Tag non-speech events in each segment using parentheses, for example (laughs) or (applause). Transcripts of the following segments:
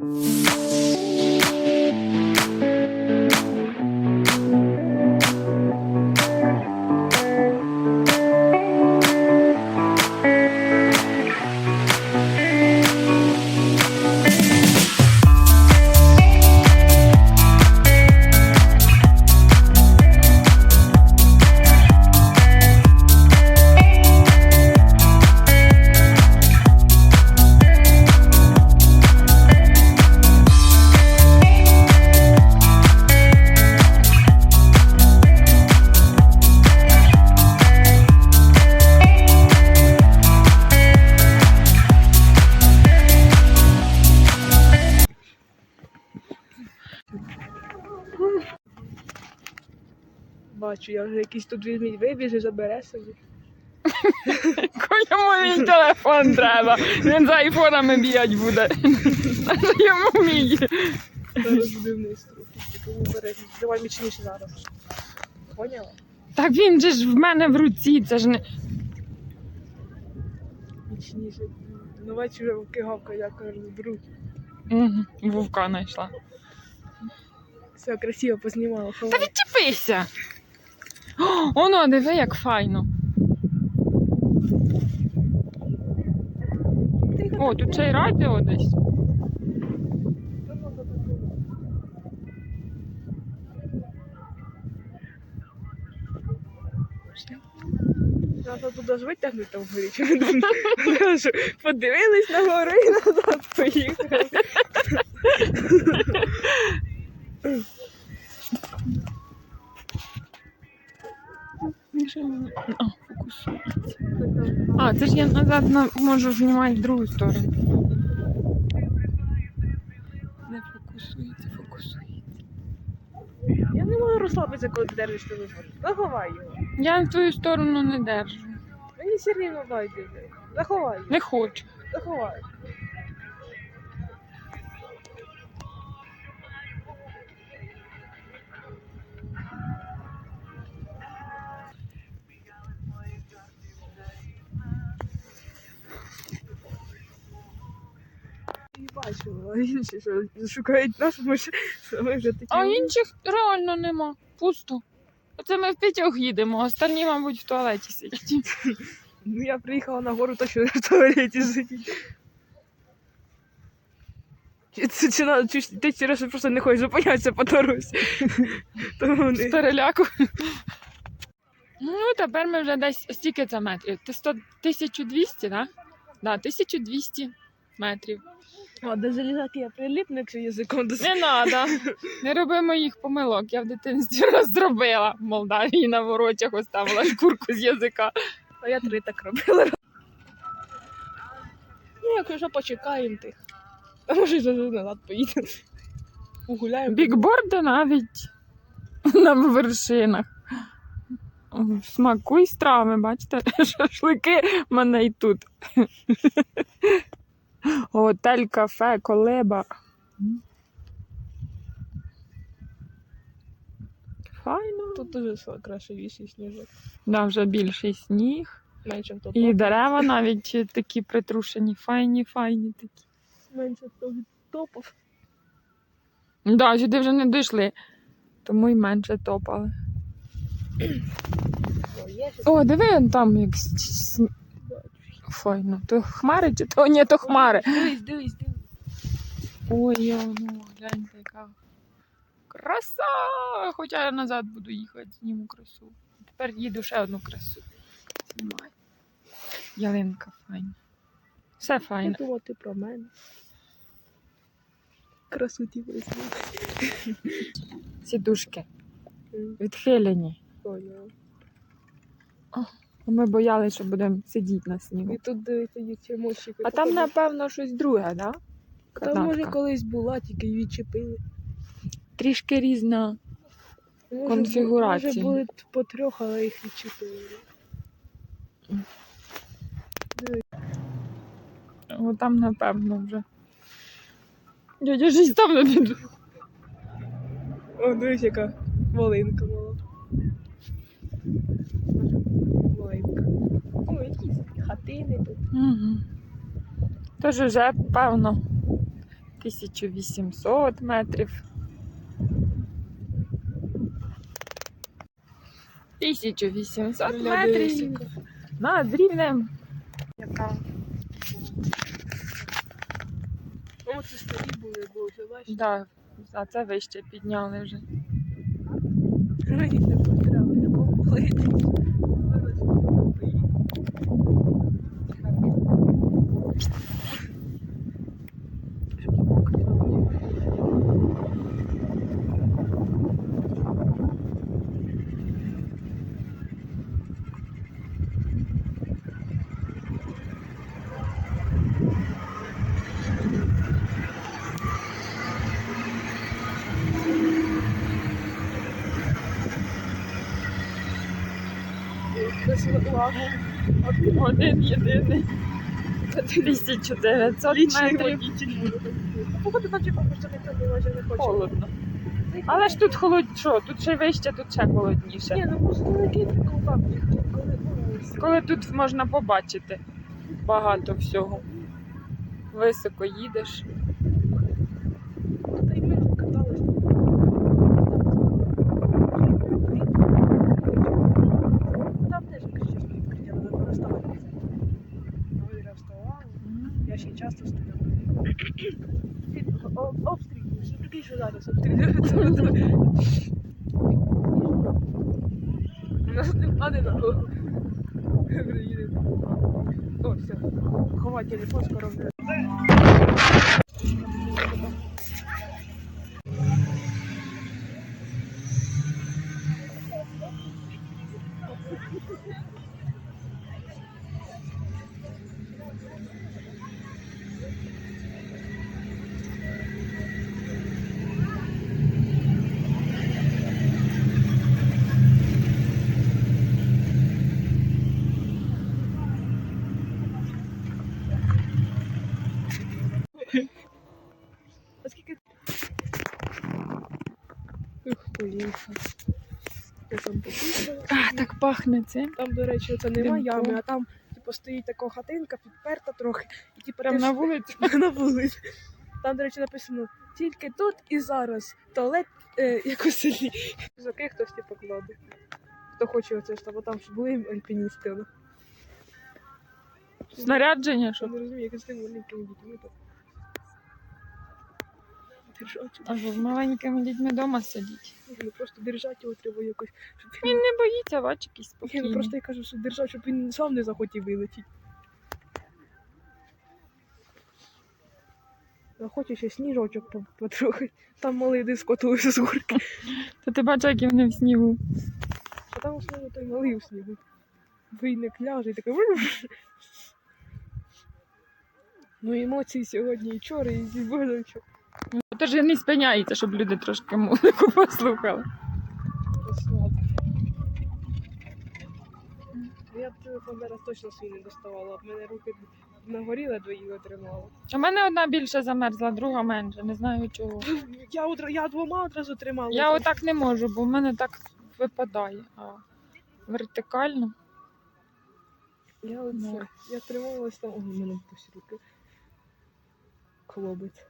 Música Бачу, я вже якийсь тут візьміть вибіже, забере собі. Йому мій телефон треба. Він за айфонами бігать буде. (laughs) Йому мій. Зараз буде вниз трохи. Тому. Давай мічніше зараз. Поняла? Так він же ж в мене в руці, це ж не. Мічніше. Ну бачу, вже кигавка, як розберуть. Мгм, Вовка знайшла. Все красиво познімала. Та ховай. відчепися. Оно, диви, як файно. О, тут ще й радіо десь. Треба туди ж витягнути там не Подивились на гору і назад поїхали. А, фокусується. А, це ж я назад на- можу знімати в другу сторону. Не фокусується, фокусується. Я не можу розслабитися, коли ти держиш телефон. Заховай його. Я в твою сторону не держу. Мені все рівно байдуже. Заховай його. Не хочу. Заховай. І бачу, а інші що шукають нас, ми, ж- ми вже такі. А інших реально нема. Пусто. Оце ми в п'ятьох їдемо, останні, мабуть, в туалеті сидять. Ну я приїхала на гору, точно в туалеті сидіть. Чи, чи, чи, на- чи, ти через просто не хочеш зупинятися по дорозі. Тому З вони... переляку. Ну, тепер ми вже десь стільки це метрів. Ти 100, 1200, так? Да? Да, 1200 метрів. О, до залізаки я приліпну, якщо язиком до Не треба. Не роби моїх помилок. Я в дитинстві (laughs) розробила в Молдавії на воротях оставила шкурку з язика. А я три так робила. Ну, якщо почекаємо тих. А може й зразу назад поїдемо. Погуляємо. Бікборди навіть на вершинах. Смакуй страви, бачите? (laughs) Шашлики в мене і тут. Готель, кафе, колеба. Файно. Тут дуже са- красивіший сніжок. Да, вже більший сніг. Менше в І дерева навіть такі притрушені, файні, файні такі. Менше того топов. Да, сюди вже не дійшли, тому й менше топали. О, диви там як файно. То хмари чи то ні, то хмари. Дивись, дивись, дивись. Ой, ну, гляньте, яка краса! Хоча я назад буду їхати, зніму красу. Тепер їду ще одну красу. Знімаю. Ялинка файна. Все Я файне. думав, ти про мене. Красуті висні. Сідушки відхилені. Поняла. Ми боялися, що будемо сидіти на снігу. І тут дивіться, є. А там, напевно, щось друге, да? Там може колись була, тільки її відчепили. Трішки різна. Може, Конфігурації. Може були по трьох, але їх відчепили. О, там, напевно, вже. Дядя жість там не піду. О, дивись, яка волинка мала. Якісь хатини тут. Угу. Тож вже, певно, 1800 метрів. 1800 метрів над рівнем. Яка О, це старі були, боже, бачиш? Да, а це вище підняли вже. Рані не потрапили, були. Один єдиний. 1900 метрів. Походу просто ніхто не хоче. Холодно. Але ж тут холод... що, тут ще вище, тут ще холодніше. Ні, ну просто коли ну, Коли тут можна побачити багато всього. Високо їдеш. Та й ми катались. Там теж якщо чесно відкриття, але не вставати. Валера вставала, я ще й часто стояла. Обстрілюєш, прикинь, що зараз обстрілюються. У нас не впаде на голову. О, все. Ховай телефон, скоро вже. А скільки? Ух, поїхав. Я там пописала. А, так пахне цим. Там, до речі, це нема ями, а там типу, стоїть така хатинка, підперта трохи. І типу, Прям ти на ж- (laughs) вулиці. на вулиці. Там, до речі, написано тільки тут і зараз. Туалет е, як у селі. Заки хтось типу кладе. Хто хоче оце ж там, бо там ж були альпіністи. Ну. Снарядження, Що що? не розумію, як з тим маленькими дітьми так. Держать. А що з маленькими дітьми вдома сидіть. Ну, просто держать його треба якось, щоб Він не боїться, бач, якийсь Ні, ну просто я кажу, що держать, щоб він сам не захотів вилетіти. Захоче ще сніжочок по- потрохи. Там малий скотилися з горки. Та ти бачиш, які вони в снігу. А там у снігу той малий у снігу. Вийник ляже і такий. (laughs) Ну емоції сьогодні і вчора, і зі Богом, що Ну, То ж не спиняється, щоб люди трошки музику послухали. Я б телефон зараз точно свій не доставала, б мене руки нагоріли, до її отримала. У мене одна більше замерзла, друга менше, не знаю чого. (laughs) Я, одра- я двома одразу тримала. Я отак не можу, бо в мене так випадає. А вертикально. Я оце, Ну. я трималась там, о, в мене пусть руки. Хлопець.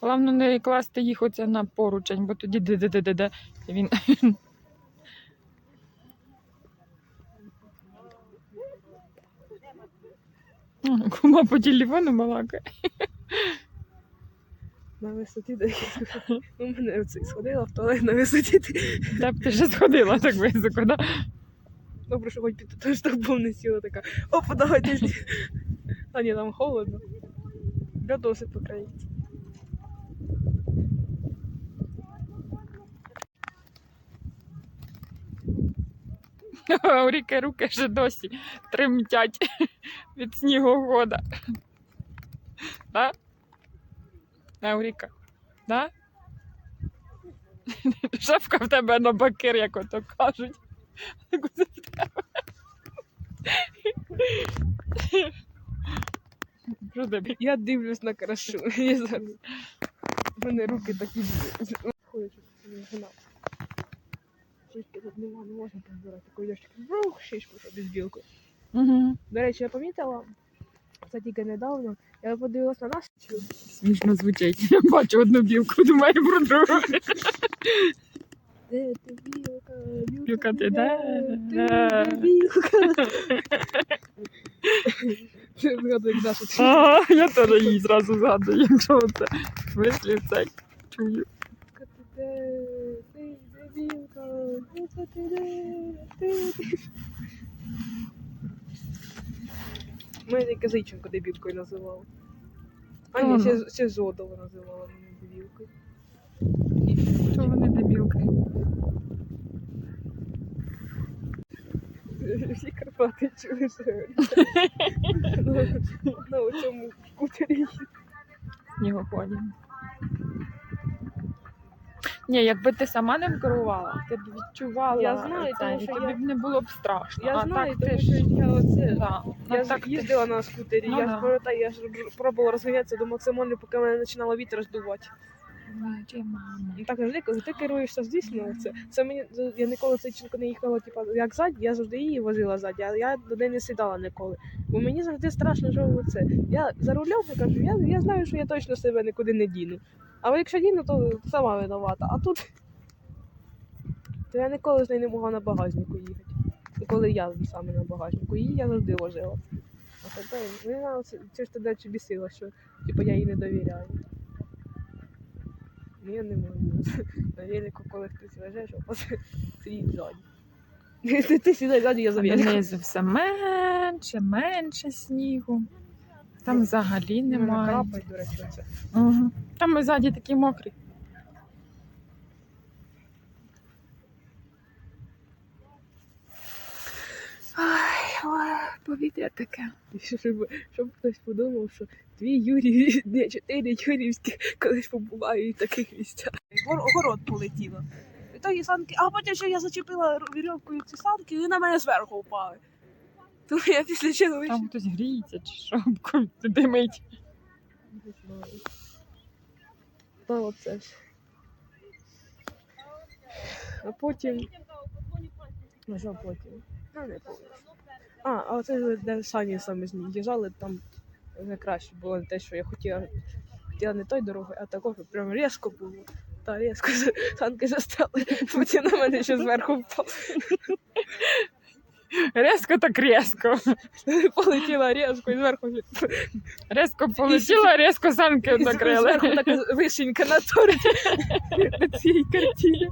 Головне не класти їх оце на поручень, бо тоді де-де-де-де. І він. (laughs) Кума по телефону балакає. На висоті де Ну, у мене оце сходила в туалет на висоті. Та б ти вже сходила так високо, да? Добре, що хоч під той стовпом не сіла така. Опа, давайте. А ні, там холодно. Льодоси по краї. (laughs) У Ріки руки ще досі тремтять (laughs) від снігогода. Да? Ауріка, да? (laughs) Шапка в тебе на бакир, як ото кажуть. Я дивлюсь на красу. Мене руки такі. Ходять, щоб не гнав. Тільки тут нема, не можна позбирати. Такий ящик. Врух, ще й без білку. Угу. До речі, я помітила, це тільки недавно. Я подивилась на нас. Смішно звучить. Я бачу одну білку, думаю про другу. Де ти білка? Білка, ти де? Де білка? Ти згадуєш нашу я теж її зразу згадую, якщо це вислів цей чую. Білка, ти де? Ти де білка? Білка, ти де? Ти де? Мене тільки Зайченко дебілкою називав. А ні, ще, ще Зодова називала мене дебілкою. Що вони дебілки? Всі Карпати чули, що говорять. (laughs) На цьому скутері. Снігоході. Ні, якби ти сама ним керувала, ти б відчувала. Я знаю, це, тому що тобі я- б не було б страшно. Я а знаю, так ти тому ж... я оце. Да. Я а ж так ти їздила на скутері, Ну я да. ж пам'ятаю, я ж роб- пробувала розганятися до максимально, поки мене починало вітер здувати. Мама. Так завжди, коли ти керуєшся звісно, це, це мені я ніколи цейченко не їхала, типу, як ззаді, я завжди її возила ззаді, а я до неї не сідала ніколи. Бо мені завжди страшно, що це. Я за рулем кажу, я, я знаю, що я точно себе нікуди не діну. А якщо діну, то сама винувата. А тут (laughs) то я ніколи з нею не могла на багажнику їхати. І коли я саме на багажнику, її я завжди возила. А тепер вона це це ж тоді чи бісила, що типу, я їй не довіряю. Ну я не можу. (laughs) На велику, коли хтось веже, що ззаді. (laughs) Ти, (laughs) ти сідай ззаді, я за велику. Все менше, менше снігу. Там взагалі немає. крапає, до речі, це. Угу. Там ми ззаді такі мокрі. Ой, повітря таке. Щоб, щоб хтось подумав, що твій Юрій, не чотири Юрівські колись побувають в таких місцях. Огород полетіло. І тої санки, а потім ще я зачепила вірьовкою ці санки, і вони на мене зверху впали. Тому я після чого Там хтось гріється чи що, димить. Та оце ж. А потім. А що потім? Ну, не пам'ятаю. А, а оце де сані саме з'їжджали, там вже краще було те, що я хотіла. Хотіла не той дорогою, а також прям різко було. Та різко санки застали, потім на мене ще зверху впав. Резко так резко. Полетіла різко і зверху Резко полетіла, резко санки і закрили. Зверху така вишенька на торті на цій картині.